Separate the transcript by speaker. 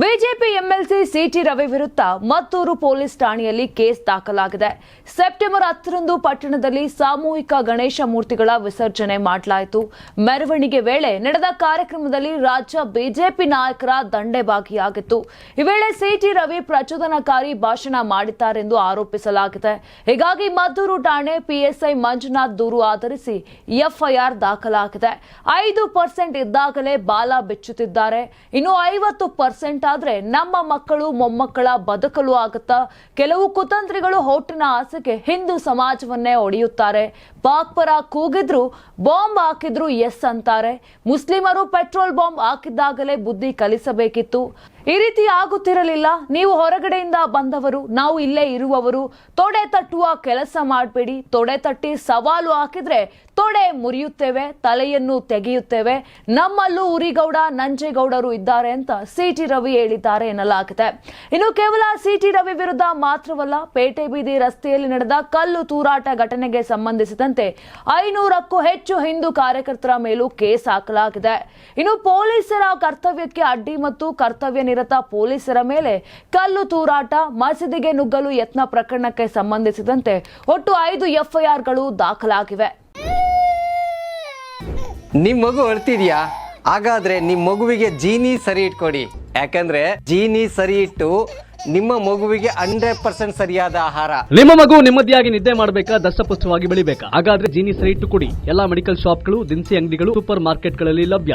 Speaker 1: BJP MLC city Ravi ವಿರುದ್ಧ Mattur police ಠಾಣೆಯಲ್ಲಿ case ದಾಖಲಾಗಿದೆ. ಸೆಪ್ಟೆಂಬರ್ ಹತ್ತರಂದು ಪಟ್ಟಣದಲ್ಲಿ ಸಾಮೂಹಿಕ ಗಣೇಶ ಮೂರ್ತಿಗಳ ವಿಸರ್ಜನೆ ಮಾಡಲಾಯಿತು. ಮೆರವಣಿಗೆ ವೇಳೆ ನಡೆದ ಕಾರ್ಯಕ್ರಮದಲ್ಲಿ ರಾಜ್ಯ ಬಿಜೆಪಿ ನಾಯಕರ ದಂಡೆ ಭಾಗಿಯಾಗಿತ್ತು ಈ ವೇಳೆ ಸಿಟಿ ರವಿ ಪ್ರಚೋದನಕಾರಿ ಭಾಷಣ ಮಾಡಿದ್ದಾರೆಂದು ಆರೋಪಿಸಲಾಗಿದೆ. ಹೀಗಾಗಿ ಮದ್ದೂರು ಠಾಣೆ ಪಿಎಸ್ಐ ಮಂಜುನಾಥ್ ದೂರು ಆಧರಿಸಿ ಎಫ್ಐಆರ್ ದಾಖಲಾಗಿದೆ. ಐದು ಪರ್ಸೆಂಟ್ ಇದ್ದಾಗಲೇ ಬಾಲ ಬಿಚ್ಚುತ್ತಿದ್ದಾರೆ. ಇನ್ನು ಐವತ್ತು ಪರ್ಸೆಂಟ್ ಆದ್ರೆ ನಮ್ಮ ಮಕ್ಕಳು, ಮೊಮ್ಮಕ್ಕಳ ಬದುಕಲು ಆಗುತ್ತಾ? ಕೆಲವು ಕುತಂತ್ರಿಗಳು ಹೊಟ್ಟಿನ ಆಸೆಗೆ ಹಿಂದೂ ಸಮಾಜವನ್ನೇ ಒಡೆಯುತ್ತಾರೆ. ಪಾಕ್ ಪರ ಕೂಗಿದ್ರು ಬಾಂಬ್ ಹಾಕಿದ್ರು ಎಸ್ ಅಂತಾರೆ. ಮುಸ್ಲಿಮರು ಪೆಟ್ರೋಲ್ ಬಾಂಬ್ ಹಾಕಿದ್ದಾಗಲೇ ಬುದ್ಧಿ ಕಲಿಸಬೇಕಿತ್ತು. ಈ ರೀತಿ ಆಗುತ್ತಿರಲಿಲ್ಲ. ನೀವು ಹೊರಗಡೆಯಿಂದ ಬಂದವರು, ನಾವು ಇಲ್ಲೇ ಇರುವವರು, ತೊಡೆ ತಟ್ಟುವ ಕೆಲಸ ಮಾಡಬೇಡಿ. ತೊಡೆ ತಟ್ಟಿ ಸವಾಲು ಹಾಕಿದ್ರೆ ತೊಡೆ ಮುರಿಯುತ್ತೇವೆ, ತಲೆಯನ್ನು ತೆಗೆಯುತ್ತೇವೆ. ನಮ್ಮಲ್ಲೂ ಉರಿಗೌಡ, ನಂಜೇಗೌಡರು ಇದ್ದಾರೆ ಅಂತ ಸಿಟಿ ರವಿ ಹೇಳಿದ್ದಾರೆ ಎನ್ನಲಾಗಿದೆ. ಇನ್ನು ಕೇವಲ ಸಿಟಿ ರವಿ ವಿರುದ್ಧ ಮಾತ್ರವಲ್ಲ, ಪೇಟೆ ಬೀದಿ ರಸ್ತೆಯಲ್ಲಿ ನಡೆದ ಕಲ್ಲು ತೂರಾಟ ಘಟನೆಗೆ ಸಂಬಂಧಿಸಿದಂತೆ ಐನೂರಕ್ಕೂ ಹೆಚ್ಚು ಹಿಂದೂ ಕಾರ್ಯಕರ್ತರ ಮೇಲೂ ಕೇಸ್ ಹಾಕಲಾಗಿದೆ. ಇನ್ನು ಪೊಲೀಸರ ಕರ್ತವ್ಯಕ್ಕೆ ಅಡ್ಡಿ ಮತ್ತು ಕರ್ತವ್ಯ ನಿರತ ಪೊಲೀಸರ ಮೇಲೆ ಕಲ್ಲು ತೂರಾಟ ಮಸೀದಿಗೆ ನುಗ್ಗಲು ಯತ್ನ ಪ್ರಕರಣಕ್ಕೆ ಸಂಬಂಧಿಸಿದಂತೆ ಒಟ್ಟು ಐದು ಎಫ್ಐಆರ್ಗಳು ದಾಖಲಾಗಿವೆ.
Speaker 2: ನಿಮ್ ಮಗು ಅಳ್ತಿದ್ಯಾ? ಹಾಗಾದ್ರೆ ನಿಮ್ ಮಗುವಿಗೆ ಜೀನಿ ಸರಿ ಇಟ್ಕೊಡಿ. ಯಾಕಂದ್ರೆ ಜೀನಿ ಸರಿ ಇಟ್ಟು ನಿಮ್ಮ ಮಗುವಿಗೆ ಹಂಡ್ರೆಡ್ ಪರ್ಸೆಂಟ್ ಸರಿಯಾದ ಆಹಾರ.
Speaker 3: ನಿಮ್ಮ ಮಗು ನೆಮ್ಮದಿಯಾಗಿ ನಿದ್ದೆ ಮಾಡಬೇಕಾ ದಷ್ಟಪುಷ್ಟವಾಗಿ ಬೆಳಿಬೇಕಾ? ಹಾಗಾದ್ರೆ ಜೀನಿ ಸರಿ ಇಟ್ಟು ಕೊಡಿ. ಎಲ್ಲಾ ಮೆಡಿಕಲ್ ಶಾಪ್ಗಳು ದಿನಸಿ ಅಂಗಡಿಗಳು ಸೂಪರ್ ಮಾರ್ಕೆಟ್ಗಳಲ್ಲಿ ಲಭ್ಯ.